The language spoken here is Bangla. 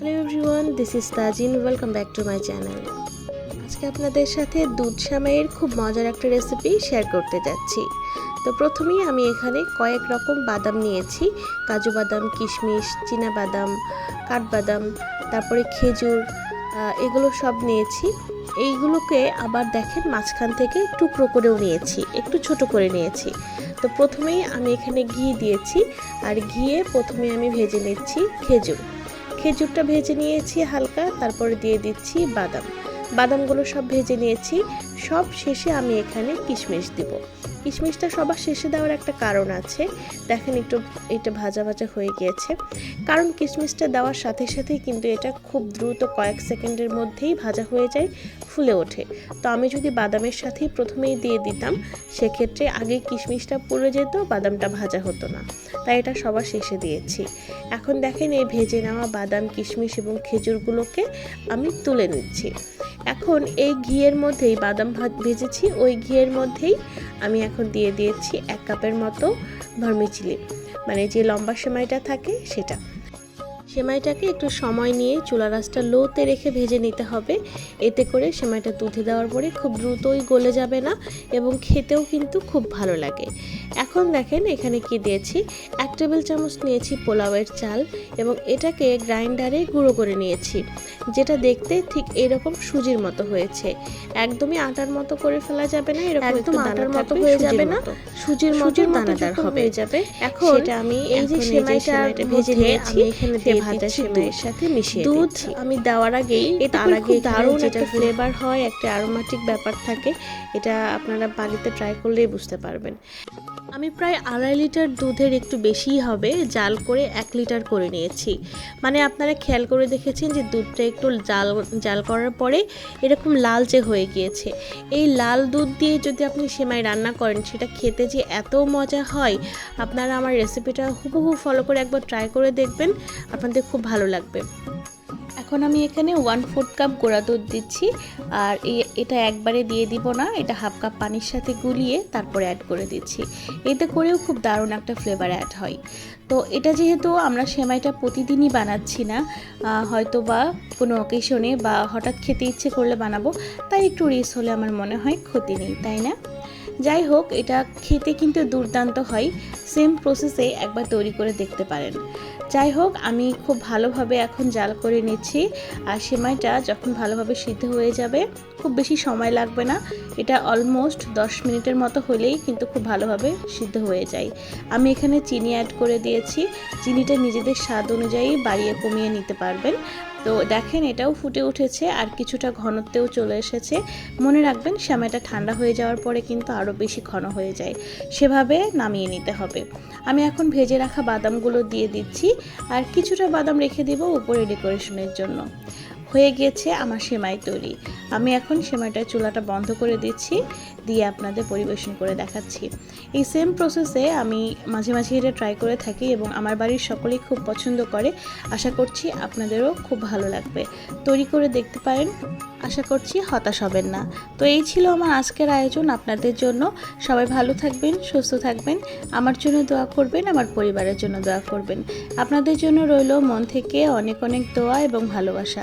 Hello everyone this is Tazin welcome back to my channel আজকে আপনাদের সাথে দুধ সামাইয়ের খুব মজার একটা রেসিপি শেয়ার করতে যাচ্ছি। তো প্রথমেই আমি এখানে কয়েক রকম বাদাম নিয়েছি। কাজু বাদাম, কিশমিশ বাদাম, কাঠবাদাম, তারপরে খেজুর এগুলো সব নিয়েছি। এইগুলোকে আবার দেখেন মাঝখান থেকে টুকরো করেও নিয়েছি, একটু ছোট করে নিয়েছি। তো প্রথমেই আমি এখানে ঘি দিয়েছি, আর ঘিয়ে প্রথমে আমি ভেজে নিচ্ছি খেজুর। খেজুরটা ভেজে নিয়েছি হালকা তারপরে দিয়ে দিচ্ছি বাদাম। বাদামগুলো সব ভেজে নিয়েছি। সব শেষে আমি এখানে কিশমিশ দিব। কিশমিশটা সবার শেষে দেওয়ার একটা কারণ আছে। দেখেন একটু, এটা ভাজা ভাজা হয়ে গিয়েছে। কারণ কিশমিশটা দেওয়ার সাথে সাথেই কিন্তু এটা খুব দ্রুত কয়েক সেকেন্ডের মধ্যেই ভাজা হয়ে যায়, ফুলে ওঠে। তো আমি যদি বাদামের সাথেই প্রথমেই দিয়ে দিতাম, সেক্ষেত্রে আগে কিশমিশটা পুড়ে যেত, বাদামটা ভাজা হতো না। তাই এটা সবার শেষে দিয়েছি। এখন দেখেন এই ভেজে নেওয়া বাদাম, কিশমিশ এবং খেজুরগুলোকে আমি তুলে নিচ্ছি। এখন এই ঘিয়ের মধ্যেই বাদাম ভাত ভেজেছি, ওই ঘিয়ের মধ্যেই আমি এখন দিয়ে দিয়েছি এক কাপের মতো ভার্মিচিলি মানে যে লম্বা সময়টা থাকে সেটা। সেমাইটাকে একটু সময় নিয়ে চুলা রাসটা লোতে রেখে ভেজে নিতে হবে। এতে করে সেমাইটা দুধে দেওয়ার পরে খুব দ্রুতই গলে যাবে না এবং খেতেও কিন্তু খুব ভালো লাগে। এখন দেখেন এখানে কি দিয়েছি? এক টেবিল চামচ নিয়েছি পোলাওয়ের চাল এবং এটাকে গ্রাইন্ডারে গুঁড়ো করে নিয়েছি যেটা দেখতে ঠিক এরকম সুজির মতো হয়েছে। একদমই আটার মতো করে ফেলা যাবে না এরকম একদম আটার মতো হয়ে যাবে না, সুজির মতো দানাদার হবে। হয়ে যাবে, এখন সেটা আমি এই যে সেমাইটা ভেজে নিয়েছি এখানে দিচ্ছি সেমাইয়ের। সাথে মিশিয়ে দুধ আমি দেওয়ার আগেই করে আগে দারুণ একটা ফ্লেভার হয় একটা অ্যারোমেটিক ব্যাপার থাকে এটা আপনারা বাড়িতে ট্রাই করলেই বুঝতে পারবেন। আমি প্রায় আড়াই লিটার দুধের একটু বেশিই হবে, জাল করে এক লিটার করে নিয়েছি। মানে আপনারা খেয়াল করে দেখেছেন যে দুধটা একটু জাল জাল করার পরে এরকম লালচে হয়ে গিয়েছে। এই লাল দুধ দিয়ে যদি আপনি সেমাই রান্না করেন, সেটা খেতে যে এত মজা হয়, আপনারা আমার রেসিপিটা হুবহু ফলো করে একবার ট্রাই করে দেখবেন, আপনাদের খুব ভালো লাগবে। এখন আমি এখানে ওয়ান ফোর্থ কাপ গোড়া দুধ দিচ্ছি, আর এটা একবারে দিয়ে দিব না, এটা হাফ কাপ পানির সাথে গুলিয়ে তারপরে অ্যাড করে দিচ্ছি। এতে করেও খুব দারুণ একটা ফ্লেভার অ্যাড হয়। তো এটা যেহেতু আমরা সেমাইটা প্রতিদিনই বানাচ্ছি না হয়তো বা কোনো অকেশনে বা হঠাৎ খেতে ইচ্ছে করলে বানাবো, তাই একটু রিস হলে আমার মনে হয় ক্ষতি নেই, তাই না? যাই হোক, এটা খেতে কিন্তু দুর্দান্ত হয়। সেম প্রসেসে একবার তৈরি করে দেখতে পারেন। যাই হোক, আমি খুব ভালোভাবে এখন জাল করে নিচ্ছি। আর সেমাইটা যখন ভালোভাবে সিদ্ধ হয়ে যাবে, খুব বেশি সময় লাগবে না। এটা অলমোস্ট 10 মিনিটের মতো হলেই কিন্তু খুব ভালোভাবে সিদ্ধ হয়ে যায়। আমি এখানে চিনি অ্যাড করে দিয়েছি। চিনিটা নিজেদের স্বাদ অনুযায়ী বাড়িয়ে কমিয়ে নিতে পারবেন। তো দেখেন এটাও ফুটে উঠেছে আর কিছুটা ঘনত্বেও চলে এসেছে। মনে রাখবেন শ্যামাটা ঠান্ডা হয়ে যাওয়ার পরে কিন্তু আরও বেশি ঘন হয়ে যায়। সেভাবে নামিয়ে নিতে হবে। আমি এখন ভেজে রাখা বাদামগুলো দিয়ে দিচ্ছি। আর কিছুটা বাদাম রেখে দেবো উপরে ডেকোরেশনের জন্য। হয়ে গিয়েছে আমার সেমাই তৈরি। আমি এখন সেমাইটা চুলাটা বন্ধ করে দিচ্ছি, দিয়ে আপনাদের পরিবেশন করে দেখাচ্ছি। এই সেম প্রসেসে আমি মাঝে মাঝে এটা ট্রাই করে থাকি এবং আমার বাড়ির সকলেই খুব পছন্দ করে। আশা করছি আপনাদেরও খুব ভালো লাগবে। তৈরি করে দেখতে পারেন, আশা করছি হতাশ হবেন না। তো এই ছিল আমার আজকের আয়োজন আপনাদের জন্য। সবাই ভালো থাকবেন, সুস্থ থাকবেন। আমার জন্য দোয়া করবেন, আমার পরিবারের জন্য দোয়া করবেন। আপনাদের জন্য রইল মন থেকে অনেক অনেক দোয়া এবং ভালোবাসা।